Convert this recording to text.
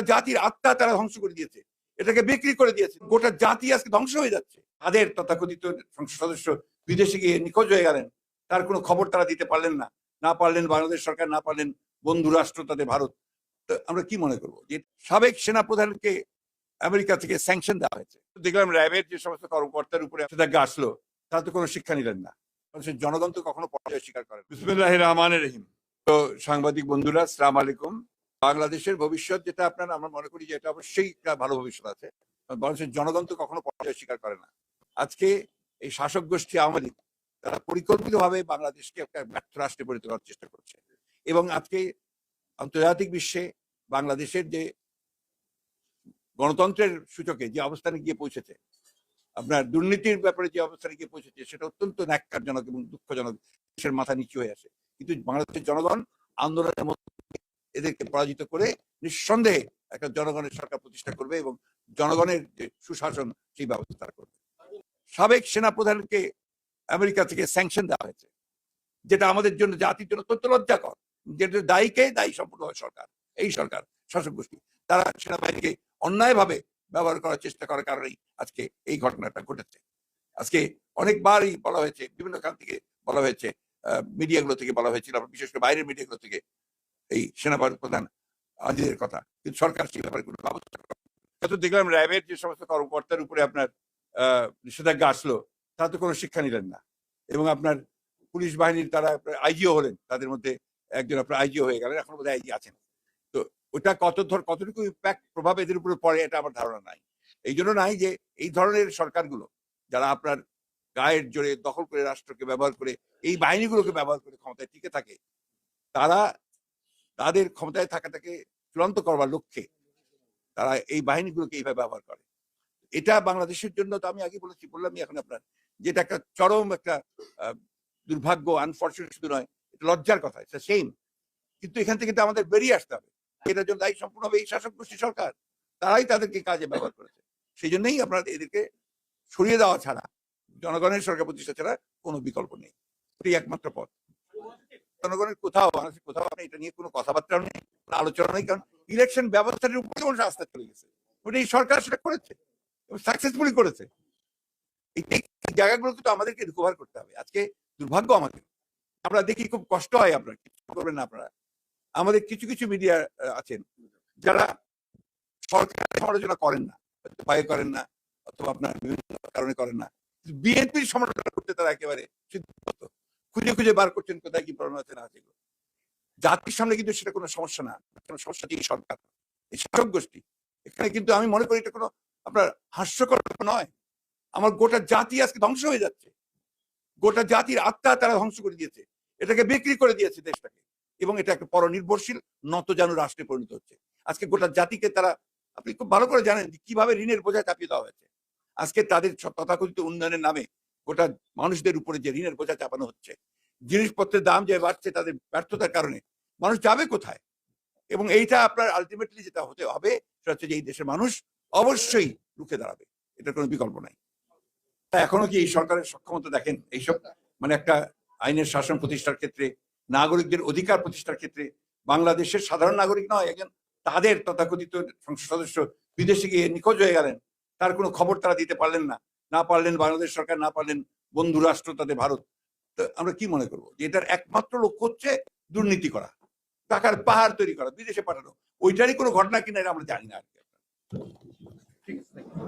গোটা জাতির আত্মা তারা ধ্বংস করে দিয়েছে। এটাকে বিক্রি করে দিয়েছে। গোটা জাতি আজকে ধ্বংস হয়ে যাচ্ছে। তাদের তথাকথিত সংসদ সদস্য বিদেশে গিয়ে নিখোঁজ হয়ে গেলেন। তার কোনো খবর তারা দিতে পারলেন না। না পারলেন বাংলাদেশ সরকার, না পারলেন বন্ধু রাষ্ট্র তাদের ভারত। আমরা কি মনে করব যে সাবেক সেনা প্রধানকে আমেরিকা থেকে স্যাংশন দেওয়া হয়েছে। দেখলাম র্যাবের যে সমস্ত কর্মকর্তার উপরে সেটাকে আসলো। তারা তো কোনো শিক্ষা নিলেন না। জনগণ তো কখনো পরাজয় স্বীকার করেন বিসমুল্লাহ রহমান রহিম। তো সাংবাদিক বন্ধুরা সালাম আলাইকুম। বাংলাদেশের ভবিষ্যৎ যেটা আপনার, আমরা মনে করি যে এটা অবশ্যই ভালো ভবিষ্যৎ আছে। বাংলাদেশের জনগণ তো কখনো পরাজয় স্বীকার করে না। আজকে এই শাসক গোষ্ঠী আওয়ামী লীগ, তারা পরিকল্পিতভাবে বাংলাদেশকে একটা ব্যর্থ রাষ্ট্রে পরিণত করার চেষ্টা করছে। এবং আজকে আন্তর্জাতিক বিশ্বে বাংলাদেশের যে গণতন্ত্রের সূচকে যে অবস্থানে গিয়ে পৌঁছেছে, আপনার দুর্নীতির ব্যাপারে যে অবস্থানে গিয়ে পৌঁছেছে, সেটা অত্যন্ত ন্যাক্কারজনক এবং দুঃখজনক। দেশের মাথা নিচু হয়ে আসে কিন্তু বাংলাদেশের জনগণ আন্দোলনের মধ্যে এদেরকে পরাজিত করে নিঃসন্দেহে একটা জনগণের সরকার প্রতিষ্ঠা করবে এবং জনগণের যে সুশাসন, সেই ব্যবস্থা তারা করবে। সাবেক সেনা প্রধানকে আমেরিকা থেকে স্যাংশন দেওয়া হয়েছে, যেটা আমাদের জন্য জাতির জন্য অত্যন্ত লজ্জাকর। যেটা দায়ীকে দায়ী সম্পূর্ণ সরকার। এই সরকার, শাসক গোষ্ঠী। তারা সেনাবাহিনীকে অন্যায়ভাবে ব্যবহার করার চেষ্টা করার কারণেই আজকে এই ঘটনাটা ঘটেছে। আজকে অনেকবারই বলা হয়েছে, বিভিন্ন খান থেকে বলা হয়েছে মিডিয়াগুলো থেকে বলা হয়েছিল, বিশেষ করে বাইরের মিডিয়াগুলো থেকে এই সেনাবাহিনী প্রধান আজিদের কথা। কিন্তু সরকার সেই ব্যাপারে কোনো ব্যবস্থা এত দেখলাম র্যাবের যে সমস্ত কর্মকর্তার উপরে আপনার নিষেধাজ্ঞা আসলো, তারা তো কোনো শিক্ষা নিলেন না। এবং আপনার পুলিশ বাহিনীর তারা আইজিও হলেন, তাদের মধ্যে একজন আপনার আইজিও হয়ে গেলেন, এখন বোধহয় আইজি আছেন। তো ওটা কত ধর, কতটুকু ইম্প্যাক্ট প্রভাব এদের উপরে পড়ে এটা আমার ধারণা নাই। এই জন্য নাই যে এই ধরনের সরকারগুলো, যারা আপনার গায়ের জোরে দখল করে রাষ্ট্রকে ব্যবহার করে, এই বাহিনীগুলোকে ব্যবহার করে ক্ষমতায় টিকে থাকে, তারা তাদের ক্ষমতায় থাকাটাকে চূড়ান্ত করবার লক্ষ্যে তারা এই বাহিনীগুলোকে এইভাবে ব্যবহার করে। এটা বাংলাদেশের জন্য তো আমি আগে বলেছি, বললামই এখন আপনার যেটা একটা চরম একটা দুর্ভাগ্য আনফর্চুনেট শুধু নয়, এটা লজ্জার কথা এটা সেম কিন্তু এখান থেকে তো আমাদের বেরিয়ে আসতে হবে। এটার জন্য দায়ী সম্পূর্ণ হবে এই শাসক গোষ্ঠী সরকার, তারাই তাদেরকে কাজে ব্যবহার করেছে। সেই জন্যই আপনার এদেরকে সরিয়ে দেওয়া ছাড়া, জনগণের সরকার প্রতিষ্ঠা ছাড়া কোনো বিকল্প নেই। এটাই একমাত্র পথ। জনগণের কোথাও বাংলাদেশের কোথাও এটা নিয়ে কোনো কথাবার্তা নেই, কোনো আলোচনা নেই, কারণ ইলেকশন ব্যবস্থার উপরে মানুষ আস্থা চলে গেছে, ওটা এই সরকার সেটা করেছে সাকসেসফুলি করেছে। এই জায়গাগুলোকে তো আমাদেরকে রিকভার করতে হবে। আজকে দুর্ভাগ্য আমাদের। আমরা দেখি খুব কষ্ট হয় আপনার কিছু করবেন না আপনারা। আমাদের কিছু কিছু মিডিয়া আছেন, যারা সরকার সমালোচনা করেন না ভয়ে করেন না, অথবা আপনার বিভিন্ন কারণে করেন না। বিএনপির সমালোচনা করতে তারা একেবারে। খুঁজে খুঁজে বার করছেন কোথায় কি আছে না আছে জাতির সামনে কিন্তু সেটা কোনো সমস্যা না। কোনো সমস্যা এই সরকার। এই শাসক গোষ্ঠী। এখানে কিন্তু আমি মনে করি এটা কোনো আপনার হাস্যকর নয়। আমার গোটা জাতি আজকে ধ্বংস হয়ে যাচ্ছে। গোটা জাতির আত্মা তারা ধ্বংস করে দিয়েছে। এটাকে বিক্রি করে দিয়েছে দেশটাকে। এবং এটা একটা পরনির্ভরশীল, নতজানু রাষ্ট্রে পরিণত হচ্ছে। আজকে গোটা জাতিকে তারা, আপনি খুব ভালো করে জানেন কীভাবে ঋণের বোঝা চাপিয়ে দেওয়া হয়েছে। আজকে তাদের তথাকথিত উন্নয়নের নামে গোটা মানুষদের উপরে যে ঋণের বোঝা চাপানো হচ্ছে, জিনিসপত্রের দাম যে বাড়ছে তাদের ব্যর্থতার কারণে, মানুষ যাবে কোথায়? এবং এইটা আপনার আলটিমেটলি যেটা হতে হবে, সেটা হচ্ছে যে এই দেশের মানুষ অবশ্যই রুখে দাঁড়াবে। এটার কোনো বিকল্প নাই। এখনও কি এই সরকারের সক্ষমতা দেখেন? এইসব মানে একটা আইনের শাসন প্রতিষ্ঠার ক্ষেত্রে, নাগরিকদের অধিকার প্রতিষ্ঠার ক্ষেত্রে, বাংলাদেশের সাধারণ নাগরিক নয়, একজন তাদের তথাকথিত সংসদ সদস্য বিদেশে গিয়ে নিখোঁজ হয়ে গেলেন, তার কোনো খবর তারা দিতে পারলেন না। না পারলেন বাংলাদেশ সরকার, না পারলেন বন্ধু রাষ্ট্র ভারত। আমরা কি মনে করব? যে এটার একমাত্র লক্ষ্য হচ্ছে দুর্নীতি করা, টাকার পাহাড় তৈরি করা, বিদেশে পাঠানো। ওইটারই কোনো ঘটনা কিনা আমরা জানি না আর কি। ঠিক আছে